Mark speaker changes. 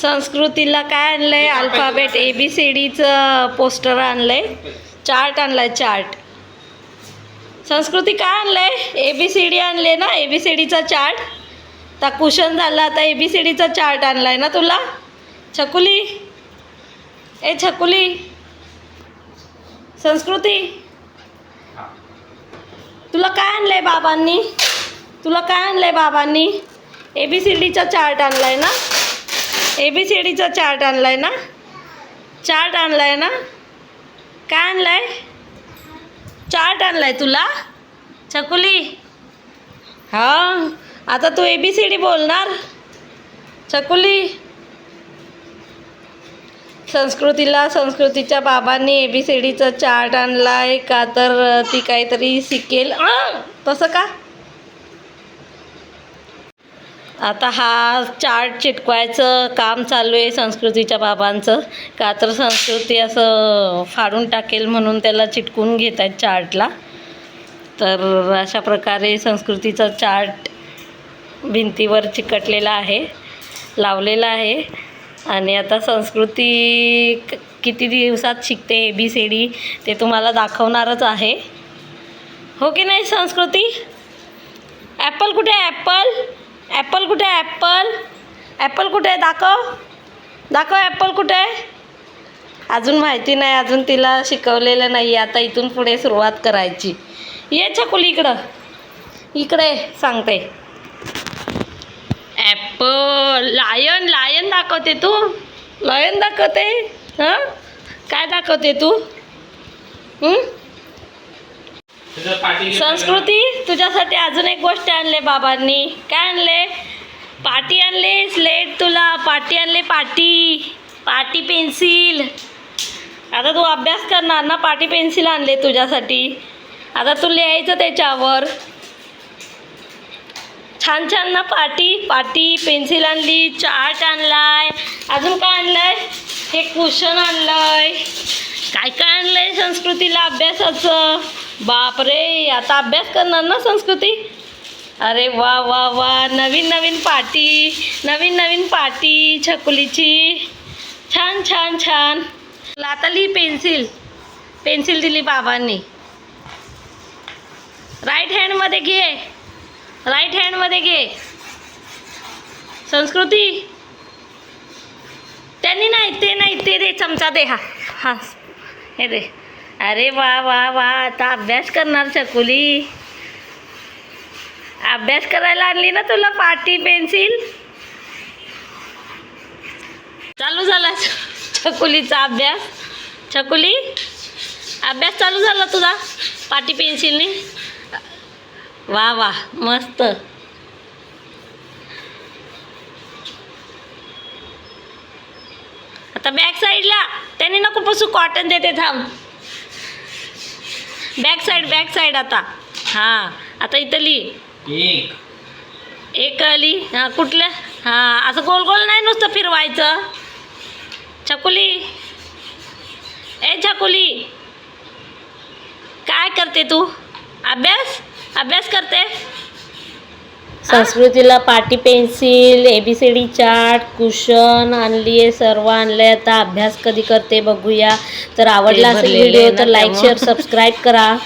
Speaker 1: संस्कृतीला काय आणलंय? अल्फाबेट ए बी सी डीचं पोस्टर आणलंय. चार्ट आणलाय चार्ट संस्कृती काय आणलंय? ए बी सी डी आणले ना? ए बी सी डीचा चार्ट आता कुशन झाला आता ए बी सी डीचा चार्ट आणलाय ना तुला? छकुली? ए छकुली? संस्कृती? तुला काय आणलंय बाबांनी? तुला काय आणलंय बाबांनी? ए बी सी डीचा चार्ट आणलाय ना? ए बी सी डीचा चार्ट आणलाय ना? चार्ट आणलाय ना? काय आणलाय? चार्ट आणलाय तुला? छकुली. हा आता तू ए बी सी डी बोलणार? छकुली. संस्कृतीला संस्कृतीच्या बाबांनी ए बी सी डीचा चार्ट आणला आहे का तर ती काहीतरी शिकेल. तसं का? आता हा चार्ट चिटकवायचं काम चालू आहे संस्कृतीच्या बाबांचं. का तर संस्कृती असं फाडून टाकेल म्हणून त्याला चिटकून घेत आहेत चार्टला. तर अशा प्रकारे संस्कृतीचा चार्ट भिंतीवर चिकटलेला आहे लावलेला आहे. आणि आता संस्कृती क- किती दिवसात शिकते ए बी सी डी ते तुम्हाला दाखवणारच आहे. हो की नाही संस्कृती? ॲपल कुठे ॲपल ॲपल कुठे ॲपल ॲपल कुठे आहे? दाखव. दाखव ॲपल कुठे आहे? अजून माहिती नाही अजून तिला शिकवलेलं नाही आता इथून पुढे सुरुवात करायची. ये छकुली इकडं. इकडे सांगते. ॲपल लायन लायन दाखवते तू. लायन दाखवते? हां? काय दाखवते तू? संस्कृती? तुझ्यासाठी अजून एक गोष्ट आणले बाबांनी. काय आणले? पाटी आणले स्लेट तुला. पाटी आणले पाटी. पाटी पेन्सिल. आता तू अभ्यास करणार ना? पाटी पेन्सिल आणले तुझ्यासाठी. आता तू लिहायचं त्याच्यावर. छान छान ना पाटी पाटी पेन्सिल आणली चार्ट आणलाय. अजून काय आणलंय? हे कुशन आणलंय. काय काय आणलंय संस्कृतीला अभ्यासाचं? बापरे आता अभ्यास करणार ना संस्कृती? अरे वा वा वा नवीन नवीन पाटी नवीन नवीन पाटी छकुलीची. छान छान छान. आता लिही पेन्सिल. पेन्सिल दिली बाबांनी. राईट हँडमध्ये घे. राईट हँडमध्ये घे. संस्कृती. त्यांनी नाही ते नाही ते दे चमचा दे हा हा. हे दे. अरे वा वा वा आता अभ्यास करणार चकुली अभ्यास करायला आणली ना तुला पाटी पेन्सिल? चालू झाला छकुलीचा अभ्यास. छकुली अभ्यास चालू झाला तुझा पाटी पेन्सिलने? वा वा मस्त. आता बॅक साईडला त्याने नको पुसू कॉटन देते थांब. बॅक साईड बॅक साईड आता. हां आता इथं लिही
Speaker 2: एक.
Speaker 1: एक आली. हां कुठल्या हां असं गोल गोल नाही नुसतं फिरवायचं. छकुली. ए छकुली. काय करते तू? अभ्यास? अभ्यास करते? संस्कृतीला पाटी pencil A B C D chart cushion आणली आहे सर्व आणलं आहे आता अभ्यास कधी करते बघूया. तर आवडला असेल व्हिडिओ तर लाईक. शेअर सबस्क्राईब करा.